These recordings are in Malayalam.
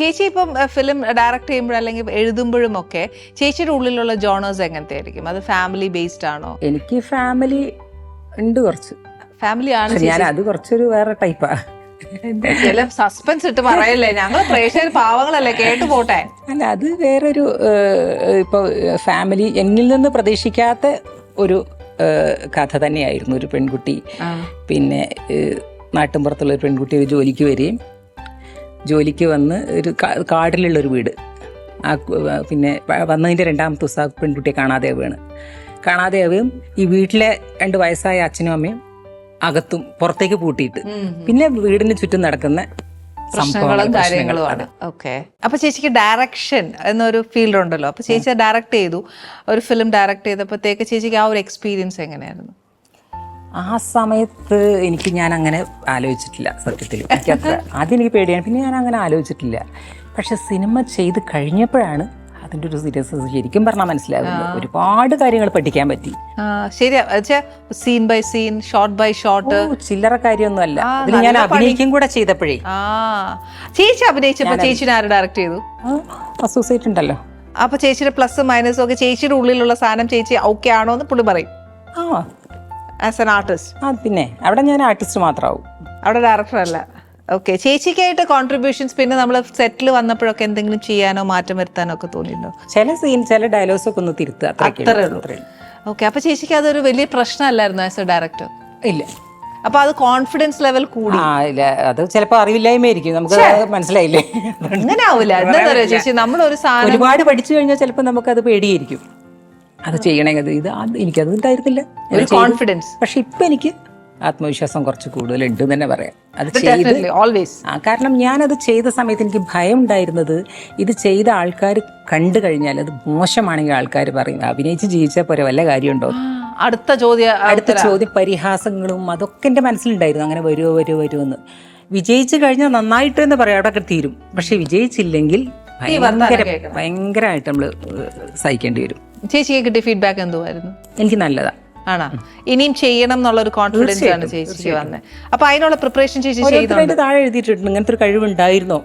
ചേച്ചി ഇപ്പം ഫിലിം ഡയറക്ട് ചെയ്യുമ്പോഴും അല്ലെങ്കിൽ എഴുതുമ്പോഴും ഒക്കെ ചേച്ചിയുടെ ഉള്ളിലുള്ള ജോണേഴ്സ് എങ്ങനത്തെ ആയിരിക്കും അത് ഫാമിലി ബേസ്ഡ് ആണോ? എനിക്ക് ഫാമിലി ഉണ്ട് കുറച്ച്. ഫാമിലി ആണ് ഞാൻ അത് കുറച്ചൊരു വേറെ ടൈപ്പാ ചില സസ്പെൻസ് ഇട്ട് പറയല്ലേ? ഞങ്ങൾ പ്രേക്ഷകർ പാവങ്ങളല്ലേ? കേട്ടു പോട്ടെ. അല്ല അത് വേറൊരു ഇപ്പൊ ഫാമിലി എന്നിൽ നിന്ന് പ്രതീക്ഷിക്കാത്ത ഒരു കഥ തന്നെയായിരുന്നു ഒരു പെൺകുട്ടി. പിന്നെ നാട്ടിൻപുറത്തുള്ള ഒരു പെൺകുട്ടി ഒരു ജോലിക്ക് വരികയും ജോലിക്ക് വന്ന് ഒരു കാടിലുള്ളൊരു ഒരു വീട്. ആ പിന്നെ വന്നതിന്റെ രണ്ടാമത്തെ ദിവസം ആ പെൺകുട്ടിയെ കാണാതെ വീണ് കാണാതെ ആവുകയും ഈ വീട്ടിലെ രണ്ട് വയസ്സായ അച്ഛനും അമ്മയും അകത്തും പുറത്തേക്ക് പൂട്ടിയിട്ട് പിന്നെ വീടിന് ചുറ്റും നടക്കുന്ന പ്രശ്നങ്ങളും കാര്യങ്ങളുമാണ്. ഓക്കെ അപ്പൊ ചേച്ചിക്ക് ഡയറക്ഷൻ എന്നൊരു ഫീൽഡ് ഉണ്ടല്ലോ. അപ്പൊ ചേച്ചി ഡയറക്ട് ചെയ്തു. ഒരു ഫിലിം ഡയറക്ട് ചെയ്തപ്പോഴത്തേക്ക് ചേച്ചിക്ക് ആ ഒരു എക്സ്പീരിയൻസ് എങ്ങനെയായിരുന്നു? ആ സമയത്ത് എനിക്ക് ഞാൻ അങ്ങനെ ആലോചിച്ചിട്ടില്ല സത്യത്തിൽ. എനിക്കത്ര ആദ്യം എനിക്ക് പേടിയാണ്. പിന്നെ ഞാൻ അങ്ങനെ ആലോചിച്ചിട്ടില്ല. പക്ഷെ സിനിമ ചെയ്ത് കഴിഞ്ഞപ്പോഴാണ് അതിന്റെ ഒരു സീരിയസ്നെസ് ശരിക്കും പറഞ്ഞാൽ മനസ്സിലാകുന്നത്. ഒരുപാട് കാര്യങ്ങൾ പഠിക്കാൻ പറ്റി. ശരിയാ. Scene by scene shot by shot ചില്ലറ കാര്യമൊന്നുമല്ല. ആ, അതിൽ ഞാൻ അഭിനയിക്കും കൂടെ ചെയ്തപ്പോഴേ. ചേച്ചി അഭിനയിച്ചപ്പോ ചേച്ചിനെ ആര് ഡയറക്ട് ചെയ്തു? അസോസിയേറ്റ് ഉണ്ടല്ലോ. അപ്പൊ ചേച്ചിയുടെ പ്ലസ് മൈനസ് ഒക്കെ ചേച്ചിയുടെ ഉള്ളിലുള്ള സാധനം ചേച്ചി ഓക്കെ ആണോ എന്ന് പുള്ളി പറയും. ആ. ആസ് എൻ ആർട്ടിസ്റ്റ് ആ പിന്നെ. അവിടെ ഞാൻ ആർട്ടിസ്റ്റ് മാത്രമാവും അവിടെ ഡയറക്ടർ അല്ല. ഓക്കെ ചേച്ചിക്കായിട്ട് കോൺട്രിബ്യൂഷൻസ് പിന്നെ നമ്മൾ സെറ്റിൽ വന്നപ്പോഴൊക്കെ എന്തെങ്കിലും ചെയ്യാനോ മാറ്റം വരുത്താനോ ഒക്കെ തോന്നിയിട്ടുണ്ടോ? ചില സീൻ ചില ഡയലോഗ്സ് ഒക്കെ ഒന്ന് തിരുത്തുക. അത്രേ ഉള്ളൂ. ഓക്കെ അപ്പൊ ചേച്ചിക്ക് അതൊരു വലിയ പ്രശ്നമല്ലായിരുന്നു ആസ് എ ഡയറക്ടർ ഇല്ല. അപ്പൊ അത് കോൺഫിഡൻസ് ലെവൽ കൂടി. ആ ഇല്ല. അത് ചിലപ്പോൾ അറിവില്ലായ്മയായിരിക്കും. നമുക്ക് അത് മനസ്സിലായില്ലേ? അങ്ങനെ ആവില്ല എന്താ പറയാ ചേച്ചി? നമ്മൾ ഒരു സാധനം ഒരുപാട് പഠിച്ചു കഴിഞ്ഞാൽ ചിലപ്പോൾ അത് പേടിയായിരിക്കും. അത് ചെയ്യണേ അത് ഇത് അത് എനിക്കത് ഉണ്ടായിരുന്നില്ല ഒരു കോൺഫിഡൻസ് പക്ഷെ ഇപ്പൊ എനിക്ക് ആത്മവിശ്വാസം കുറച്ച് കൂടുതലുണ്ട് തന്നെ പറയാം. അത് ചെയ്ത് ഓൾവേസ് ആ കാരണം ഞാനത് ചെയ്ത സമയത്ത് എനിക്ക് ഭയം ഉണ്ടായിരുന്നത് ഇത് ചെയ്ത ആൾക്കാർ കണ്ടു കഴിഞ്ഞാൽ അത് മോശമാണെങ്കിൽ ആൾക്കാർ പറയും അഭിനയിച്ച് ജീവിച്ചാൽ പോരെ വല്ല കാര്യമുണ്ടോ? അടുത്ത ചോദ്യം അടുത്ത ചോദ്യം പരിഹാസങ്ങളും അതൊക്കെ എന്റെ മനസ്സിലുണ്ടായിരുന്നു. അങ്ങനെ വരുമോ വരുമോ വരുമോ എന്ന് വിജയിച്ചു കഴിഞ്ഞാൽ നന്നായിട്ട് എന്ന് പറയാം അവിടെ തീരും. പക്ഷെ വിജയിച്ചില്ലെങ്കിൽ ഭയങ്കര ഭയങ്കരമായിട്ട് നമ്മൾ സഹിക്കേണ്ടി വരും. ചേച്ചിക്ക് കിട്ടിയ ഫീഡ്ബാക്ക് എന്തുവായിരുന്നു? എനിക്ക് നല്ലതാ. ആണോ? ഇനിയും ചെയ്യണം എന്നുള്ള ഒരു കോൺഫിഡൻസ് ആണ് ചേച്ചി വന്നത് അപ്പൊ അതിനുള്ള പ്രിപ്പറേഷൻ ചേച്ചി ചെയ്തു ഓരോരുത്തരായിട്ട് താഴെ എഴുതിയിട്ടുണ്ട്. ഇങ്ങനത്തെ ഒരു കഴിവുണ്ടായിരുന്നോ?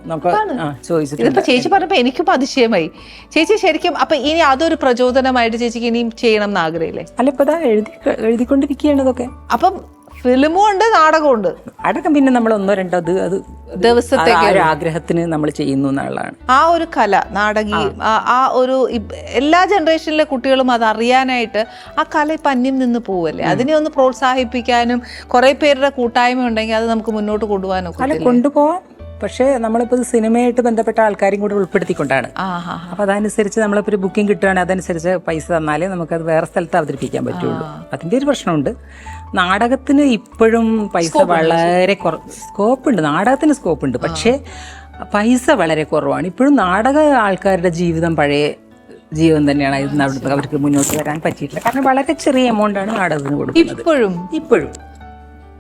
ചോദിച്ചിട്ടുണ്ട്. ഇതിപ്പോ ചേച്ചി പറഞ്ഞപ്പോ എനിക്കും അതിശയമായി. ചേച്ചി ശരിക്കും അപ്പൊ ഇനി അതൊരു പ്രചോദനമായിട്ട് ചേച്ചിക്ക് ഇനിയും ചെയ്യണം എന്ന് ആഗ്രഹമില്ലേ? അല്ല ഇപ്പൊ എഴുതി എഴുതിക്കൊണ്ടിരിക്കുകയാണ് ഇതൊക്കെ. അപ്പം ഫിലിമും ഉണ്ട് നാടകവും ഉണ്ട് അടക്കം പിന്നെ നമ്മൾ ഒന്നോ രണ്ടോ അത് അത് ദിവസത്തെ ഒരു ആഗ്രഹത്തിന് നമ്മൾ ചെയ്യുന്നു എന്നുള്ളതാണ്. ആ ഒരു കല നാടകി ആ- ഒരു എല്ലാ ജനറേഷനിലെ കുട്ടികളും അത് അറിയാനായിട്ട് ആ കല ഇപ്പം അന്യം നിന്ന് പോവല്ലേ? അതിനെ ഒന്ന് പ്രോത്സാഹിപ്പിക്കാനും കുറെ പേരുടെ കൂട്ടായ്മ ഉണ്ടെങ്കിൽ അത് നമുക്ക് മുന്നോട്ട് കൊണ്ടുപോകാനൊക്കെ കല കൊണ്ടുപോവാം. പക്ഷേ നമ്മളിപ്പോൾ സിനിമയായിട്ട് ബന്ധപ്പെട്ട ആൾക്കാരെയും കൂടെ ഉൾപ്പെടുത്തിക്കൊണ്ടാണ്. അപ്പോൾ അതനുസരിച്ച് നമ്മളിപ്പോൾ ഒരു ബുക്കിംഗ് കിട്ടുകയാണെങ്കിൽ അതനുസരിച്ച് പൈസ തന്നാലേ നമുക്കത് വേറെ സ്ഥലത്ത് അവതരിപ്പിക്കാൻ പറ്റുള്ളൂ. അതിന്റെ ഒരു പ്രശ്നമുണ്ട്. നാടകത്തിന് ഇപ്പോഴും പൈസ വളരെ കുറ സ്കോപ്പ് ഉണ്ട്. നാടകത്തിന് സ്കോപ്പ് ഉണ്ട്. പക്ഷേ പൈസ വളരെ കുറവാണ്. ഇപ്പോഴും നാടക ആൾക്കാരുടെ ജീവിതം പഴയ ജീവൻ തന്നെയാണ്. ഇന്ന് അവിടുത്തെ അവർക്ക് മുന്നോട്ട് വരാൻ പറ്റിയിട്ടില്ല. കാരണം വളരെ ചെറിയ എമൗണ്ട് ആണ് നാടകത്തിന് കൊടുക്കുന്നത്. ഇപ്പോഴും? ഇപ്പോഴും.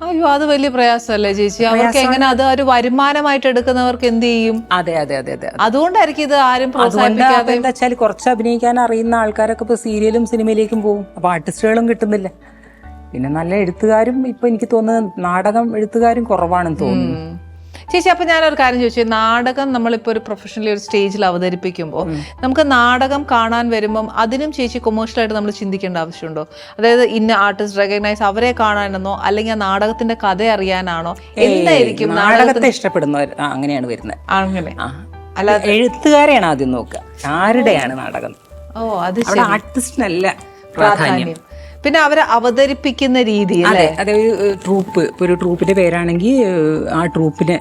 അയ്യോ അത് വലിയ പ്രയാസമല്ലേ ചേച്ചി? അവർക്ക് എങ്ങനെ അത് ഒരു വരുമാനമായിട്ട് എടുക്കുന്നവർക്ക് എന്ത് ചെയ്യും? അതെ അതെ അതെ അതെ അതുകൊണ്ടായിരിക്കും ഇത് ആരും പ്രോത്സാഹിപ്പിക്കാതെ എന്താ വെച്ചാൽ കുറച്ച് അഭിനയിക്കാൻ അറിയുന്ന ആൾക്കാരൊക്കെ ഇപ്പൊ സീരിയലും സിനിമയിലേക്കും പോകും. അപ്പൊ ആർട്ടിസ്റ്റുകളും കിട്ടുന്നില്ല. പിന്നെ നല്ല എഴുത്തുകാരും ഇപ്പൊ എനിക്ക് തോന്നുന്നത് നാടകം എഴുത്തുകാരും കുറവാണെന്ന് തോന്നുന്നു. ചേച്ചി അപ്പൊ ഞാനൊരു കാര്യം ചോദിച്ചു. നാടകം നമ്മളിപ്പോ ഒരു പ്രൊഫഷണലി ഒരു സ്റ്റേജിൽ അവതരിപ്പിക്കുമ്പോൾ നമുക്ക് നാടകം കാണാൻ വരുമ്പം അതിനും ചേച്ചി കൊമേഴ്ഷ്യൽ ആയിട്ട് നമ്മൾ ചിന്തിക്കേണ്ട ആവശ്യമുണ്ടോ? അതായത് ഇന്ന ആർട്ടിസ്റ്റ് റെക്കഗ്നൈസ് അവരെ കാണാനെന്നോ അല്ലെങ്കിൽ ആ നാടകത്തിന്റെ കഥ അറിയാനാണോ? എന്തായിരിക്കും നാടകത്തെ ഇഷ്ടപ്പെടുന്നവർ അങ്ങനെയാണ് വരുന്നത്. അങ്ങനെ. അല്ലാതെ അല്ല എഴുത്തുകാരെയാണ് ആദ്യം നോക്കുക. ആരുടെയാണ് നാടകം? ഓ അത് ആർട്ടിസ്റ്റിനല്ല പ്രാധാന്യം. പിന്നെ അവരെ അവതരിപ്പിക്കുന്ന രീതി അതെ അതെ ഒരു ട്രൂപ്പ് ഒരു ട്രൂപ്പിന്റെ പേരാണെങ്കിൽ ആ ട്രൂപ്പിനെ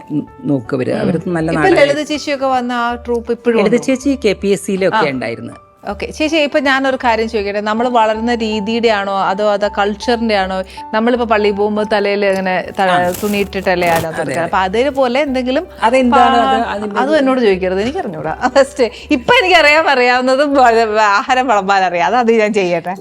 നോക്കുക അവർ നല്ല ലളിത ചേച്ചിയൊക്കെ വന്ന ആ ട്രൂപ്പ് ഇപ്പോഴും ലളിത ചേച്ചി കെ പി എസ് സിയിലൊക്കെ ഉണ്ടായിരുന്നു. ഓക്കെ ചേച്ചി ഇപ്പൊ ഞാനൊരു കാര്യം ചോദിക്കട്ടെ. നമ്മൾ വളർന്ന രീതിയുടെ ആണോ അതോ അതോ കൾച്ചറിന്റെ ആണോ നമ്മളിപ്പോ പള്ളി പോകുമ്പോൾ തലയിൽ ഇങ്ങനെ തുണിയിട്ടിട്ടല്ലേ അപ്പൊ അതേപോലെ എന്തെങ്കിലും അതെന്താണ് അത്? എന്നോട് ചോദിക്കരുത് എനിക്ക് അറിഞ്ഞൂടാ ഫസ്റ്റ് ഇപ്പൊ എനിക്ക് അറിയാൻ അറിയാവുന്നതും വ- ആഹാരം വിളമ്പാൻ അറിയാം. അത് അത് ഞാൻ ചെയ്യട്ടെ.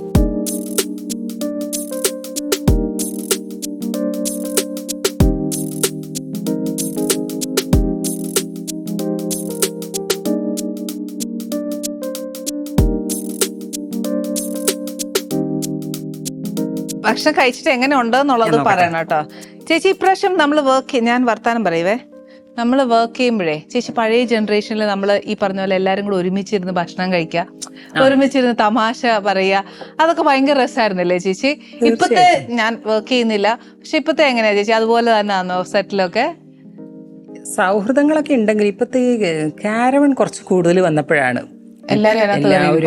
ഭക്ഷണം കഴിച്ചിട്ട് എങ്ങനെ ഉണ്ടെന്നുള്ളത് പറയണം കേട്ടോ. ചേച്ചി ഇപ്രാവശ്യം നമ്മൾ വർക്ക് ഞാൻ വർത്താനം പറയുവേ? നമ്മൾ വർക്ക് ചെയ്യുമ്പോഴേ ചേച്ചി പഴയ ജനറേഷനിൽ നമ്മൾ ഈ പറഞ്ഞ പോലെ എല്ലാവരും കൂടെ ഒരുമിച്ചിരുന്ന് ഭക്ഷണം കഴിക്കുക ഒരുമിച്ചിരുന്ന് തമാശ പറയുക അതൊക്കെ ഭയങ്കര രസമായിരുന്നില്ലേ ചേച്ചി? ഇപ്പത്തെ ഞാൻ വർക്ക് ചെയ്യുന്നില്ല പക്ഷെ ഇപ്പത്തെ എങ്ങനെയാ ചേച്ചി? അതുപോലെ തന്നെ ആണോ സെറ്റിലൊക്കെ സൗഹൃദങ്ങളൊക്കെ ഉണ്ടെങ്കിൽ ഇപ്പത്തെ കാരവൺ കുറച്ച് കൂടുതൽ വന്നപ്പോഴാണ് എല്ലാവരും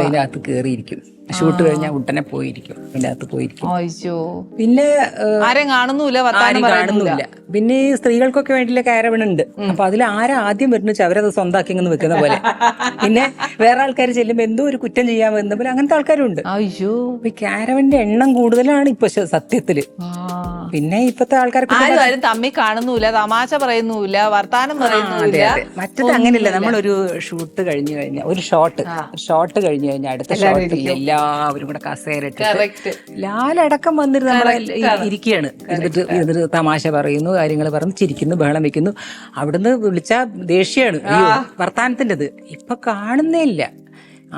അതിനകത്ത് കയറിയിരിക്കും ഷൂട്ട് കഴിഞ്ഞാൽ ഉടനെ പോയിരിക്കും അതിന്റെ അകത്ത് പോയിരിക്കും. അയ്യോ. പിന്നെ ഏഹ്, ആരെയും കാണുന്നില്ല വർത്താനം ആരും പറയുന്നില്ല കാണുന്നില്ല പിന്നെ ഈ സ്ത്രീകൾക്കൊക്കെ വേണ്ടിയുള്ള കയറവിണുണ്ട് അപ്പൊ അതിൽ ആരാ ആദ്യം വരുന്ന വെച്ചാൽ അവരത് സ്വന്താക്കി ഇങ്ങനെ വെക്കുന്ന പോലെ. പിന്നെ വേറെ ആൾക്കാർ ചെല്ലുമ്പോൾ എന്തോ ഒരു കുറ്റം ചെയ്യാൻ വരുന്ന പോലെ അങ്ങനത്തെ ആൾക്കാരുണ്ട്. അയ്യോ. അപ്പൊ ഈ കാരവന്റെ എണ്ണം കൂടുതലാണ് ഇപ്പൊ ശ- സത്യത്തിൽ. ആ. പിന്നെ ഇപ്പത്തെ ആൾക്കാർക്ക് ആരും ആരും തമ്മി കാണുന്നില്ല തമാശ പറയുന്നുമില്ല വർത്താനം അതെ പറയുന്നുമില്ല. അതെ മറ്റത് അങ്ങനെയല്ല. നമ്മളൊരു ഷൂട്ട് കഴിഞ്ഞു കഴിഞ്ഞാൽ ഒരു ഷോട്ട് ഷോട്ട് കഴിഞ്ഞു കഴിഞ്ഞാൽ അടുത്ത ഷോട്ട് എല്ലാവരും കൂടെ കസേരട്ട് ലാലടക്കം വന്നിട്ട് നമ്മളെ ഇരിക്കുകയാണ് എന്നിട്ട് എന്നിട്ട് തമാശ പറയുന്നു കാര്യങ്ങൾ പറഞ്ഞ് ചിരിക്കുന്നു ബഹളം വെക്കുന്നു. അവിടുന്ന് വിളിച്ച ദേഷ്യാണ് വർത്താനത്തിന്റെത്. ഇപ്പൊ കാണുന്നേ ഇല്ല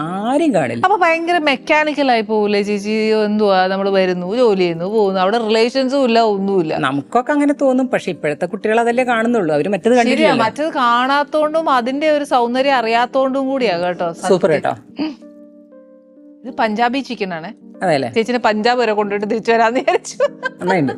ആരും കാണില്ല. അപ്പൊ ഭയങ്കര മെക്കാനിക്കൽ ആയി പോവില്ലേ ചേച്ചി എന്തുവാ? നമ്മൾ വരുന്നു ജോലി ചെയ്യുന്നു പോകുന്നു. അവിടെ റിലേഷൻസും ഇല്ല ഒന്നുമില്ല. നമുക്കൊക്കെ അങ്ങനെ തോന്നും. പക്ഷെ ഇപ്പോഴത്തെ കുട്ടികൾ അതല്ലേ കാണുന്നുള്ളൂ. അവർ മറ്റത് കണ്ടിട്ടില്ല മറ്റത് കാണാത്തോണ്ടും അതിന്റെ ഒരു സൗന്ദര്യം അറിയാത്തോണ്ടും കൂടിയാ കേട്ടോ സൂപ്പർ കേട്ടോ. ഇത് പഞ്ചാബി ചിക്കൻ ആണ് അതെല്ലേ ചേച്ചിനെ പഞ്ചാബ് വരെ കൊണ്ടുപോയിട്ട് തിരിച്ചു വരാന്ന് വിചാരിച്ചു. നന്നായിട്ടുണ്ട്